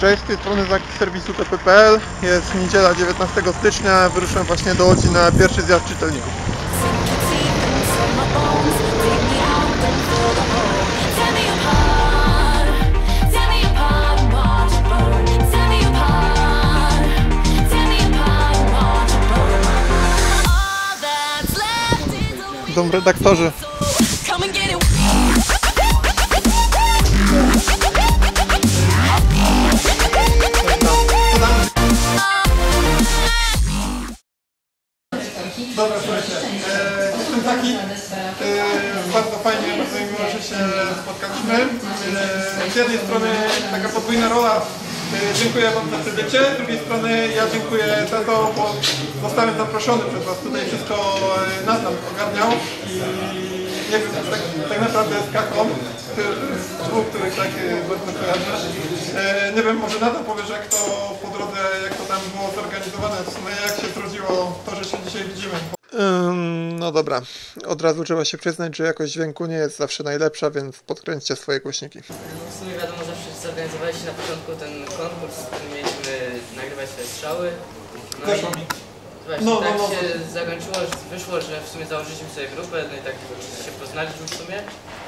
Cześć, z tej strony Zaki serwisu TP.pl. Jest niedziela 19 stycznia. Wyruszam właśnie do Łodzi na pierwszy zjazd czytelników. Tear me jestem taki. E, bardzo fajnie, bardzo mi miło, że się spotkaliśmy. E, z jednej strony taka podwójna rola. E, dziękuję Wam za przybycie, z drugiej strony ja dziękuję za to, bo zostałem zaproszony przez Was. Tutaj wszystko e, Nathan ogarniał i nie wiem, tak, tak naprawdę z Kaką, dwóch, których tak e, bardzo kojarzę. Nie wiem, może Nathan powiesz, jak to po drodze, jak to tam było zorganizowane, w sumie jak się zrodziło to, że się dzisiaj widzimy. No dobra, od razu trzeba się przyznać, że jakość dźwięku nie jest zawsze najlepsza, więc podkręćcie swoje głośniki. W sumie wiadomo, zawsze zorganizowaliśmy na początku ten konkurs, w którym mieliśmy nagrywać swoje strzały. No Weszło i właśnie No, no, tak no. się zakończyło, że wyszło, że w sumie założyliśmy sobie grupę, no i tak się poznaliśmy w sumie.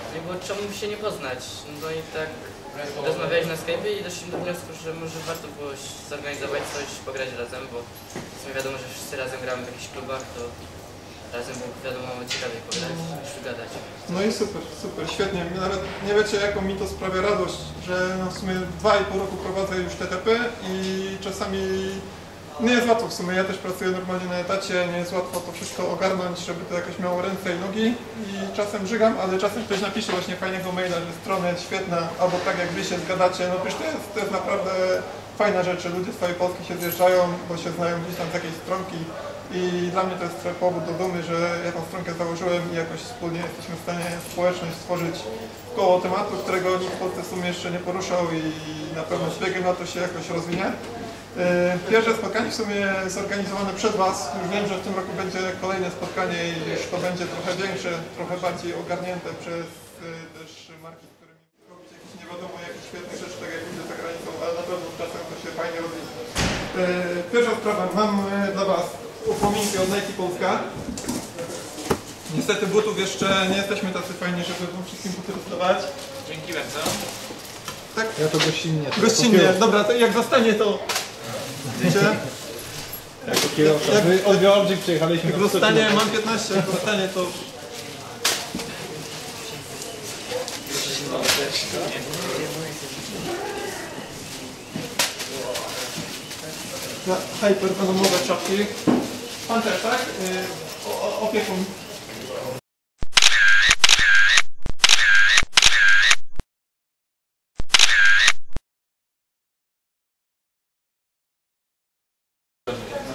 No i było czemu się nie poznać. No i tak rozmawialiśmy na Skype'ie i doszliśmy do wniosku, że może warto było zorganizować coś, pograć razem, bo w sumie wiadomo, że wszyscy razem gramy w jakichś klubach, to razem było wiadomo ciekawiej pograć niż wygadać. No i super, super, świetnie. Nawet nie wiecie, jaką mi to sprawia radość, że no w sumie dwa i pół roku prowadzę już TTP i czasami nie jest łatwo w sumie. Ja też pracuję normalnie na etacie, nie jest łatwo to wszystko ogarnąć, żeby to jakoś miało ręce i nogi i czasem żygam, ale czasem ktoś napisze właśnie fajnego maila, że strona jest świetna, albo tak jak wy się zgadacie, no przecież to jest, to jest naprawdę fajna rzecz, ludzie z całej Polski się zjeżdżają, bo się znają gdzieś tam z jakiejś stronki i dla mnie to jest powód do dumy, że ja tą stronkę założyłem i jakoś wspólnie jesteśmy w stanie społeczność stworzyć koło tematu, którego nikt w Polsce w sumie jeszcze nie poruszał i na pewno z na to się jakoś rozwinie. Yy, Pierwsze spotkanie w sumie zorganizowane przez Was. Już wiem, że w tym roku będzie kolejne spotkanie i już to będzie trochę większe, trochę bardziej ogarnięte przez yy, też marki, którymi robić jakieś nie wiadomo jakie świetne rzeczy, tak jak ludzie za granicą, ale na pewno z czasem to się fajnie rozwija. Yy, Pierwsza sprawa, mam dla Was Nike Polska. Niestety butów jeszcze nie jesteśmy tacy fajni, żeby wam wszystkim buty rozdawać. Dzięki bardzo. Tak? Ja to gościnnie. Gościnnie, dobra, to jak zostanie to... Wiecie? Jako kierowca. Jak- My od Georgii przyjechaliśmy Jak zostanie, mam 15, jak zostanie to... Na Hyper nowe czapki. Pan też, tak? Yy, o, opiekun.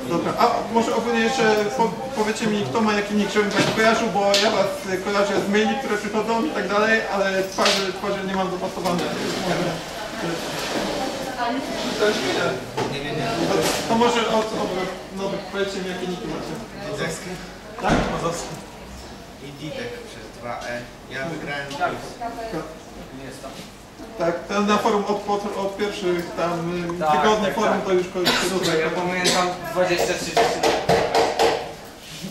Dobra, a może ogólnie jeszcze po, powiecie mi, kto ma jaki nick, żebym tak kojarzył, bo ja was y, kojarzę z maili, które przychodzą i tak dalej, ale twarzy, twarzy nie mam dopasowane. To, może od, od powiedzcie mi, jakie niki macie. Mazowski. Tak? Mazowski. I Ditek przez 2E. Ja wygrałem plus. Tak, to na forum od, od, od pierwszych tam y, Tak, tygodni tak, forum tak. to już kończy. Słuchaj, ja pamiętam 20-30 lat.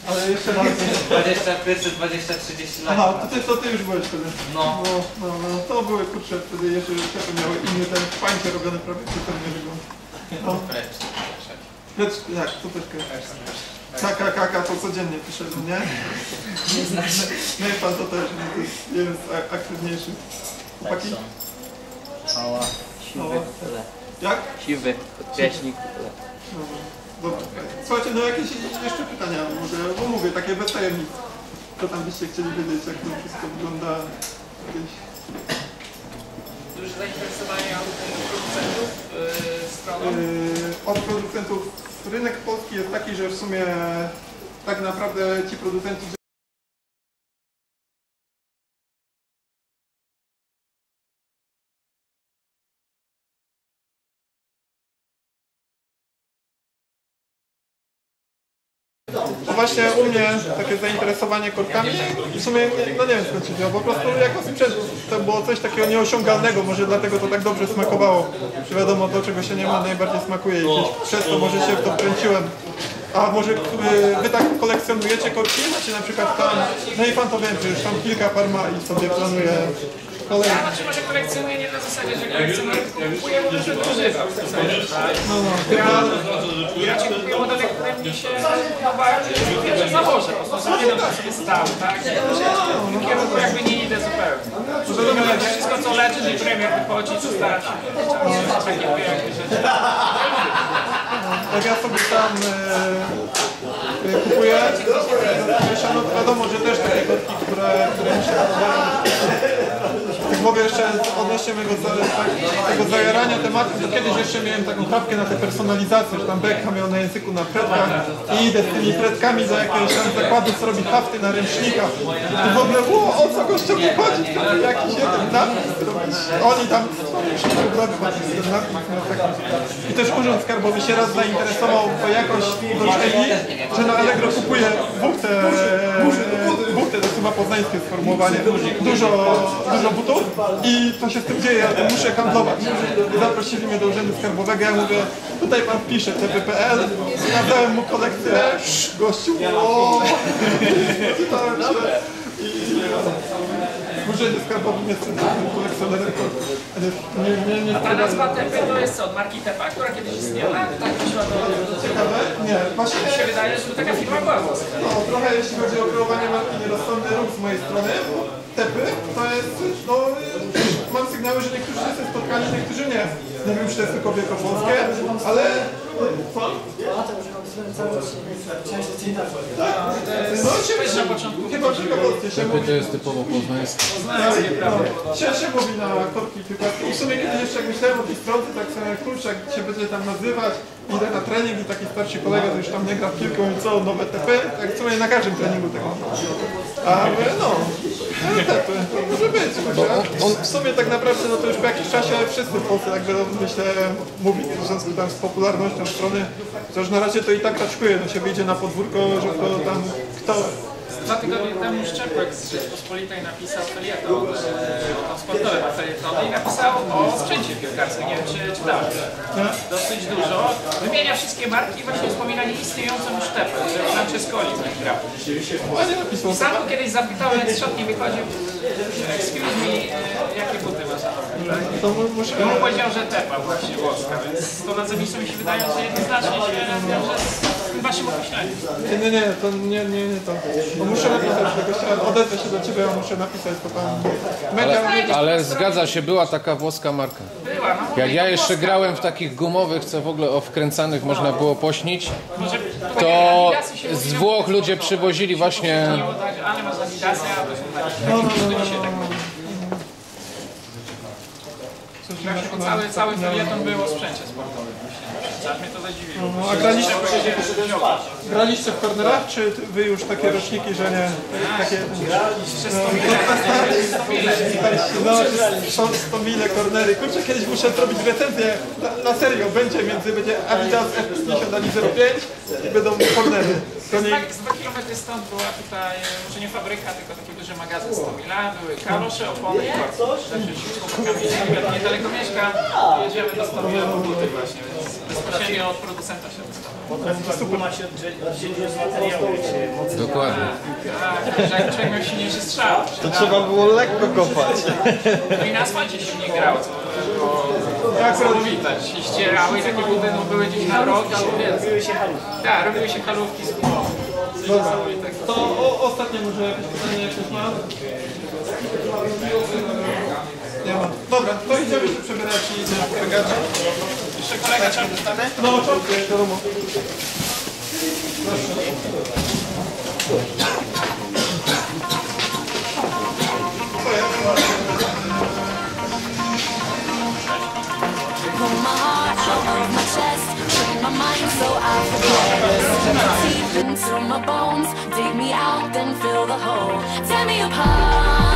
Ale jeszcze raz. 20, pierwsze 20-30 lat. Aha, to ty, to ty już byłeś wtedy. No. No, no, no, to były kurczę wtedy jeszcze te miały inny ten pańcie robione prawie czy ten nie wygląda. No. Lecz, jak, to. Kaka, kaka, to codziennie pisze, że nie? Nie znasz. No i pan to też, no, to jest, jest a- aktywniejszy. Chłopaki? Mała, No. Jak? siwy, podpieśnik. Dobra. Dobra. Słuchajcie, no jakieś jeszcze pytania może, bo mówię, takie bez tajemnic. Co tam byście chcieli wiedzieć, jak to wszystko wygląda? Jakieś... Duże zainteresowanie producentów yy, stroną. Yy, od producentów rynek polski jest taki, że w sumie tak naprawdę ci producenci właśnie u mnie takie zainteresowanie korkami, w sumie, nie- no nie wiem skąd się wzięło, po prostu jako sprzęt to było coś takiego nieosiągalnego, może dlatego to tak dobrze smakowało, że wiadomo do czego się nie ma najbardziej smakuje i przez to może się w to wkręciłem. A może y, wy tak kolekcjonujecie korki? Macie na przykład tam, no i pan to wiem, że już tam kilka par ma i sobie planuje kolejne. Ja znaczy może kolekcjonuję nie na zasadzie, że kolekcjonuję, tylko kupuję, bo dużo używam w zasadzie, tak? No, no, Ja ci kupuję modele, które mi się podobają że założę, po prostu nie dam sobie stał, tak? W tym kierunku jakby nie idę zupełnie. Wszystko co leczy, że premier wychodzi, takie jakby rzeczy. jak ja sobie tam e, e, kupuję, no to wiadomo, że też takie korki, które, które mi się podobają. Jak mogę jeszcze za, tak, tego zajarania tematu, to kiedyś jeszcze miałem taką kapkę na tę personalizację, że tam Beckham miał na języku na predkach i idę z tymi predkami do jakiegoś tam zakładu, co robi hafty na ręcznikach. I w ogóle, o, o co gościowi chodzi? To jakiś jeden napis. Oni tam. I też Urząd Skarbowy się raz zainteresował, bo jakoś doczęli, że na Allegro kupuje buchtę, buchtę to chyba poznańskie sformułowanie, dużo, dużo butów i co się z tym dzieje, ja to muszę handlować. Zaprosili mnie do Urzędu Skarbowego, ja mówię, tutaj pan wpisze TPPL, nadałem mu kolekcję, gościu, o, czytałem się i w Urzędzie Skarbowym jestem kolekcjonerem nie, nie, nie, A ta nazwa Tepy to jest co, od marki Tepa, która kiedyś istniała? Tak wyszła do... ciekawe, nie, właśnie Mi się wydaje, że to taka firma była włoska. No, trochę jeśli chodzi o kreowanie marki nierozsądny ruch z mojej strony, tepy, to jest, no, mam sygnały, że niektórzy się spotkali, niektórzy nie. Nie wiem, czy to jest tylko wielkopolskie, ale... Co? No, się Weź na początku. Chyba wielkopolskie się mówi. To jest typowo poznańskie. No, się, się mówi na korki piłkarskie. I w sumie kiedyś jeszcze jak myślałem o tej stronce, tak sobie kurczę, jak się będzie tam nazywać, idę na trening i taki starszy kolega, to już tam nie gra w piłkę i co, nowe TP, tak w sumie na każdym treningu tego. A no, no TP, to może być. chociaż On w sumie tak naprawdę, no to już po jakimś czasie wszyscy w Polsce tak będą, myślę, w związku tam z popularnością strony, chociaż na razie to i tak raczkuje, no się wyjdzie na podwórko, że kto tam, kto Dwa tygodnie temu Szczepek z Rzeczpospolitej napisał felieton, e, sportowe felietony i napisał o sprzęcie piłkarskim. Nie wiem, czy czytałeś. Dosyć dużo. Wymienia wszystkie marki i właśnie wspomina nieistniejącą Tepę, że Francescoli w. I sam go kiedyś zapytałem, jak z szatni wychodził, excuse me, e, jakie buty masz na tak? I on powiedział, że Tepa właśnie włoska, więc to nazwisko mi się wydaje, że jednoznacznie się wiąże z tym waszym określeniem. Nie, nie, nie, to nie, nie, nie to. Bo muszę napisać do gościa, odezwę się do ciebie, ja muszę napisać, to pan mega Ale, ale zgadza się, była taka włoska marka. Była, no Jak ja jeszcze włoska. grałem w takich gumowych, co w ogóle o wkręcanych można było pośnić, to z Włoch ludzie przywozili właśnie... tak, ale masz Adidasy, a to są takie, no, no, dzisiaj tak bo na- cały, cały felieton był o sprzęcie sportowym właśnie. Aż mnie to zadziwiło. No, a graliście, graliście w kornerach, czy wy już takie roczniki, że nie? Takie... No, są 100 mile kornery. Kurczę, kiedyś muszę zrobić recenzję na, na serio. Będzie między, będzie Adidas F50 ani 05 i będą kornery. To nie... Tak, z 2 km stąd była tutaj, e, może nie fabryka, tylko taki duży magazyn 100 mila, były kalosze, opony i korki. Także się z chłopakami niedaleko mieszkam, jedziemy do 100 mila po buty właśnie, więc bezpośrednio od producenta się dostało. Super. Dokładnie. Tak, że człowiek miał silniejszy strzał. To trzeba było lekko kopać. No i na asfalcie się nie grało, co było Jak było widać. Się ścierały i takie buty no, były gdzieś na rok albo więcej. Robiły się halówki. Tak, robiły się halówki z gumą. Dobra. To o, ostatnie może jakieś pytanie jakieś ma? Nie ma. Dobra, to idziemy się przebierać i idziemy wpiergać. Jeszcze kolega trzeba dostanę? No, do domu. Deep into my bones, dig me out, then fill the hole. Tear me apart.